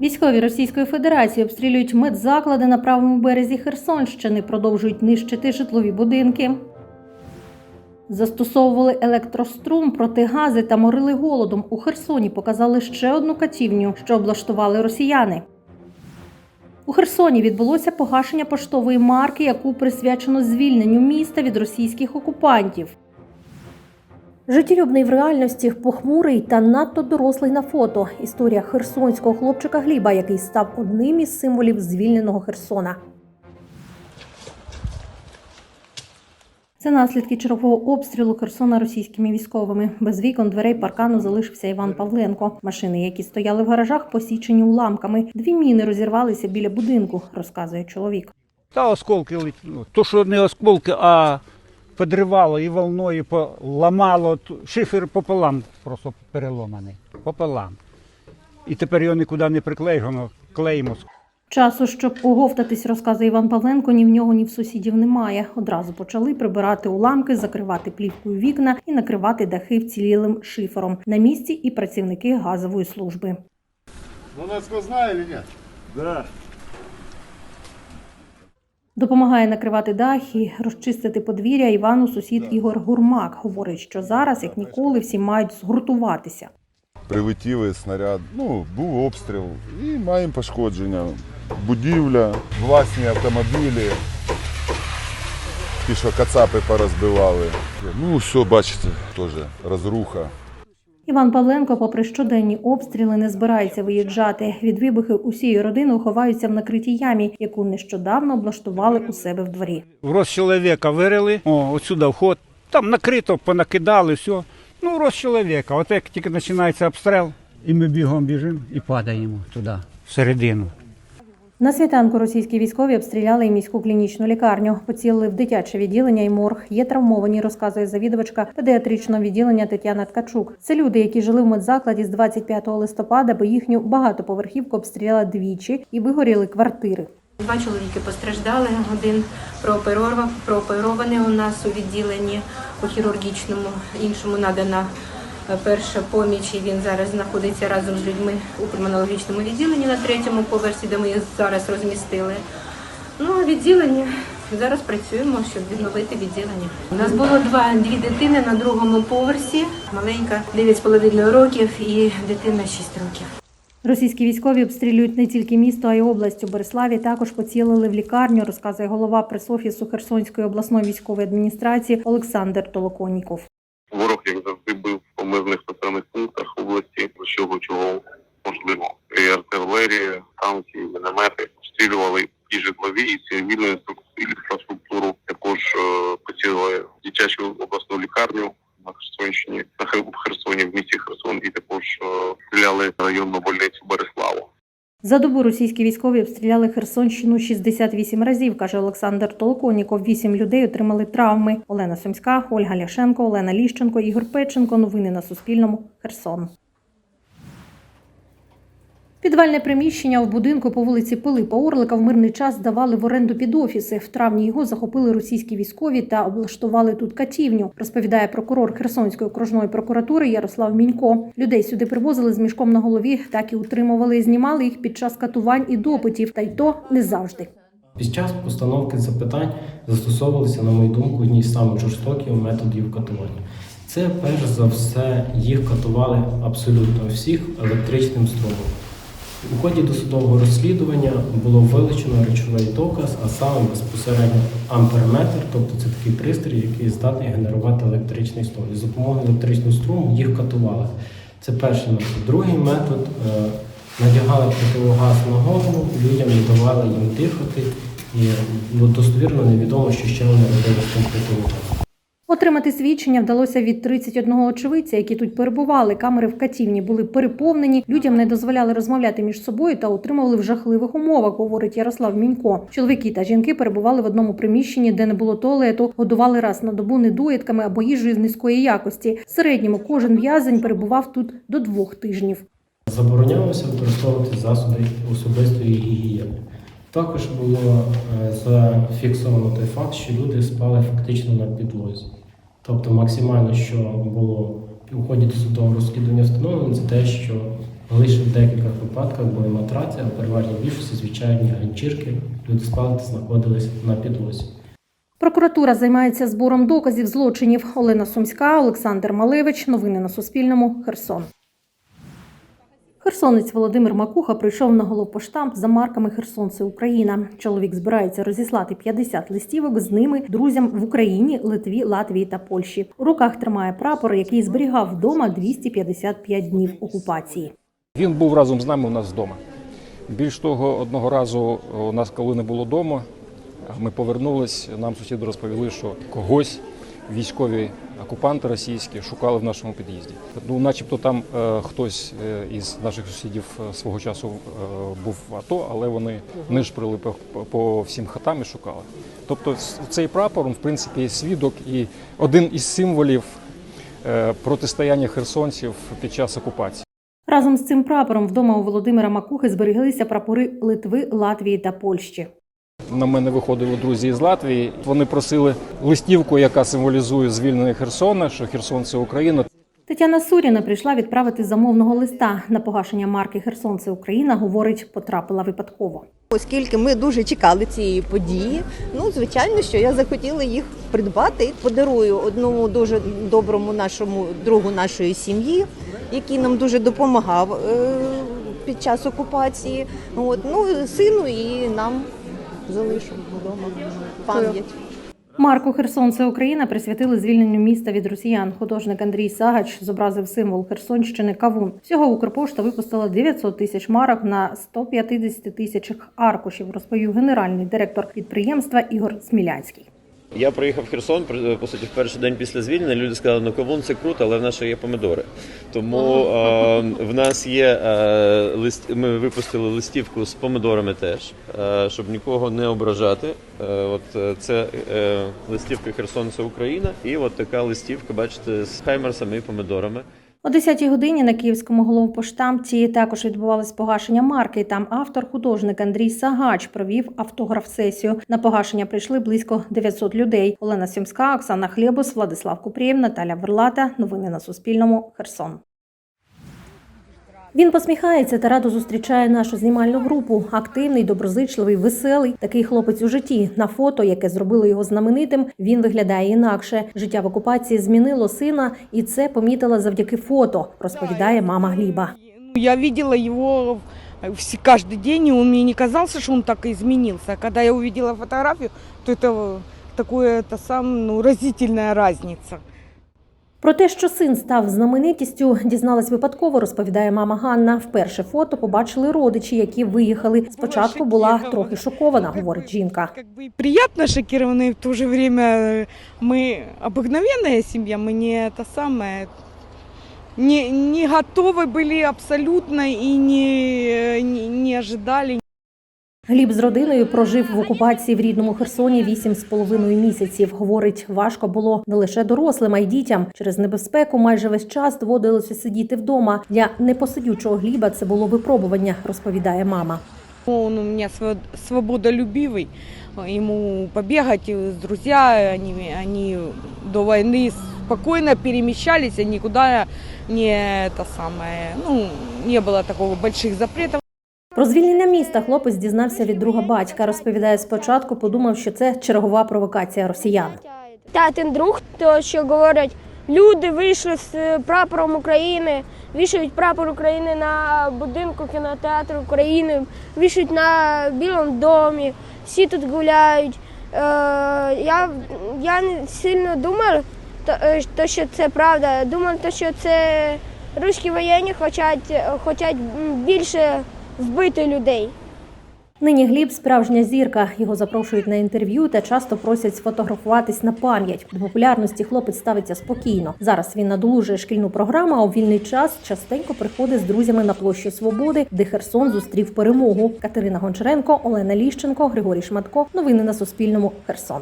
Військові Російської Федерації обстрілюють медзаклади на правому березі Херсонщини, продовжують нищити житлові будинки. Застосовували електрострум, протигази та морили голодом. У Херсоні показали ще одну катівню, що облаштували росіяни. У Херсоні відбулося погашення поштової марки, яку присвячено звільненню міста від російських окупантів. Життєлюбний в реальності, похмурий та надто дорослий на фото. Історія херсонського хлопчика Гліба, який став одним із символів звільненого Херсона. Це наслідки чергового обстрілу Херсона російськими військовими. Без вікон дверей паркану залишився Іван Павленко. Машини, які стояли в гаражах, посічені уламками. Дві міни розірвалися біля будинку, розказує чоловік. Та осколки летіли. То, що не осколки, а підривало і волною поламало. Шифер пополам просто переломаний. Пополам. І тепер його нікуди не приклеїш, воно клеїмо. Часу, щоб оговтатись, розказує Іван Павленко, ні в нього, ні в сусідів немає. Одразу почали прибирати уламки, закривати плівкою вікна і накривати дахи вцілілим шифером. На місці і працівники газової служби. Ну, она сквозная или нет? Да. Допомагає накривати дах і розчистити подвір'я Івану сусід Ігор Гурмак. Говорить, що зараз, як ніколи, всі мають згуртуватися. Прилетіли снаряд, ну, був обстріл і маємо пошкодження. Будівля, власні автомобілі, ті, що кацапи порозбивали. Ну, все, бачите, теж розруха. Іван Павленко, попри щоденні обстріли, не збирається виїжджати. Від вибухів усією родиною ховаються в накритій ямі, яку нещодавно облаштували у себе в дворі. В роз чоловіка вирили, о, отсюди вход. Там накрито, понакидали, все. Ну, роз чоловіка. От як тільки починається обстріл, і ми бігом біжимо і падаємо туди, всередину. На світанку російські військові обстріляли і міську клінічну лікарню. Поцілили в дитяче відділення і морг. Є травмовані, розказує завідувачка педіатричного відділення Тетяна Ткачук. Це люди, які жили в медзакладі з 25 листопада, бо їхню багатоповерхівку обстріляли двічі і вигоріли квартири. Два чоловіки постраждали. Один прооперований у нас у відділенні у хірургічному, іншому надана перша поміч. І він зараз знаходиться разом з людьми у пульмонологічному відділенні на третьому поверсі, де ми їх зараз розмістили. Ну, а відділення зараз працюємо, щоб відновити відділення. У нас було два дві дитини на другому поверсі. Маленька 9,5 років і дитина 6 років. Російські військові обстрілюють не тільки місто, а й область. У Бориславі також поцілили в лікарню, розказує голова пресофісу Херсонської обласної військової адміністрації Олександр Толоконіков. Ворог, як завжди, бив по мирних населених пунктах області, з чого чого можливо. І артилерія, танки, міномети обстрілювали і житлові, і цивільну За добу російські військові обстріляли Херсонщину 68 разів, каже Олександр Толконіков. Вісім людей отримали травми. Олена Сумська, Ольга Ляшенко, Олена Ліщенко, Ігор Печенко. Новини на Суспільному. Херсон. Підвальне приміщення в будинку по вулиці Пилипа Орлика в мирний час здавали в оренду під офіси. В травні його захопили російські військові та облаштували тут катівню, розповідає прокурор Херсонської окружної прокуратури Ярослав Мінько. Людей сюди привозили з мішком на голові, так і утримували і знімали їх під час катувань і допитів, та й то не завжди. Під час постановки запитань застосовувалися, на мою думку, одні з самих жорстоких методів катування. Це перш за все їх катували абсолютно всіх електричним струмом. У ході досудового розслідування було вилучено речовий доказ, а саме безпосередньо амперметр, тобто це такий пристрій, який здатний генерувати електричний струм. І за допомогою електричного струму їх катували. Це перший метод. Другий метод е, надягали противогаз на голову, людям не давали їм дихати, і ну, достовірно невідомо, що ще вони робили з тим противогазом. Отримати свідчення вдалося від 31 очевидця, які тут перебували. Камери в катівні були переповнені. Людям не дозволяли розмовляти між собою та утримували в жахливих умовах, говорить Ярослав Мінько. Чоловіки та жінки перебували в одному приміщенні, де не було туалету, годували раз на добу недоїдками або їжею з низької якості. В середньому кожен в'язень перебував тут до двох тижнів. Заборонялося використовувати засоби особистої гігієни. Також було е, зафіксовано той факт, що люди спали фактично на підлозі. Тобто максимально, що було у ході досудового розслідування встановлено, це те, що Лише в декількох випадках були матраці, а в більшості звичайні ганчірки. Люди спали та знаходились на підлозі. Прокуратура займається збором доказів злочинів. Олена Сумська, Олександр Малевич. Новини на Суспільному. Херсон. Херсонець Володимир Макуха прийшов на головпоштамп за марками Херсонце Україна. Чоловік збирається розіслати 50 листівок з ними друзям в Україні, Литві, Латвії та Польщі. У руках тримає прапор, який зберігав вдома 255 днів окупації. Він був разом з нами у нас вдома. Більш того, одного разу у нас, коли не було вдома, ми повернулись, нам сусіди розповіли, що когось військові окупанти російські шукали в нашому під'їзді. Ну, начебто там е, хтось е, із наших сусідів е, свого часу е, був в АТО, але вони нишприли по, по всім хатам і шукали. Тобто цей прапор, в принципі, є свідок і один із символів е, протистояння херсонців під час окупації. Разом з цим прапором вдома у Володимира Макухи зберіглися прапори Литви, Латвії та Польщі. На мене виходили друзі з Латвії. Вони просили листівку, яка символізує звільнення Херсона, що Херсон це Україна. Тетяна Суріна прийшла відправити замовного листа на погашення марки Херсонце Україна. Говорить, потрапила випадково. Оскільки ми дуже чекали цієї події, ну звичайно, що я захотіла їх придбати. Подарую одному дуже доброму нашому другу нашої сім'ї, який нам дуже допомагав е, під час окупації. От ну сину і нам залишу вдома пам'ять. Марку Херсонце Україна присвятили звільненню міста від росіян. Художник Андрій Сагач зобразив символ Херсонщини Кавун. Всього Укрпошта випустила 900 тисяч марок на 150 тисячах аркушів, розповів генеральний директор підприємства Ігор Смілянський. Я приїхав в Херсон, по суті, в перший день після звільнення. Люди сказали, ну кавун це круто, але в нас ще є помидори. Тому е, в нас є е, лист. Ми випустили листівку з помидорами теж, е, щоб нікого не ображати. Е, от е, це е, листівка Херсон це Україна, і от така листівка, бачите, з хаймерсами і помидорами. О 10-й годині на київському головпоштамті також відбувалось погашення марки. Там автор художник Андрій Сагач провів автограф-сесію. На погашення прийшли близько 900 людей. Олена Сімська, Оксана Хлєбус, Владислав Купрієв, Наталя Верлата. Новини на Суспільному. Херсон. Він посміхається та радо зустрічає нашу знімальну групу. Активний, доброзичливий, веселий. Такий хлопець у житті. На фото, яке зробило його знаменитим, він виглядає інакше. Життя в окупації змінило сина, і це помітила завдяки фото, розповідає мама Гліба. Я видела его вс- каждый день, и он мне не казался, что он так изменился. А когда я увидела фотографию, то это такое, это сам, ну, разительная разница. Про те, що син став знаменитістю, дізналась випадково, розповідає мама Ганна. Вперше фото побачили родичі, які виїхали. Спочатку була трохи шокована, говорить жінка. Как бы и приятно шокированы, и в то же время э, мы обыкновенная семья, мы не это самое, не, не готовы были абсолютно и не, не, не ожидали. Гліб з родиною прожив в окупації в рідному Херсоні вісім з половиною місяців. Говорить, важко було не лише дорослим, а й дітям. Через небезпеку майже весь час доводилося сидіти вдома. Для непосидючого Гліба це було випробування, розповідає мама. Он у меня сво- свободолюбивый, ему побегать э, с друзья, они, они до войны спокойно перемещались, и никуда не это самое, ну, не было такого больших запретов. Про звільнення міста хлопець дізнався від друга батька. Розповідає спочатку, подумав, що це чергова провокація росіян. Татин друг, то що говорять, люди вийшли з е, прапором України, вішають прапор України на будинку кінотеатру України, вішають на Білому домі, всі тут гуляють. Е, я, я не сильно думав, то, е, що це правда. Думав, то, що це руські воєнні хочуть, хочуть більше вбити людей. Нині Гліб справжня зірка. Його запрошують на інтерв'ю та часто просять сфотографуватись на пам'ять. До популярності хлопець ставиться спокійно. Зараз він надолужує шкільну програму, а у вільний час частенько приходить з друзями на площу Свободи, де Херсон зустрів перемогу. Катерина Гончаренко, Олена Ліщенко, Григорій Шматко. Новини на Суспільному. Херсон.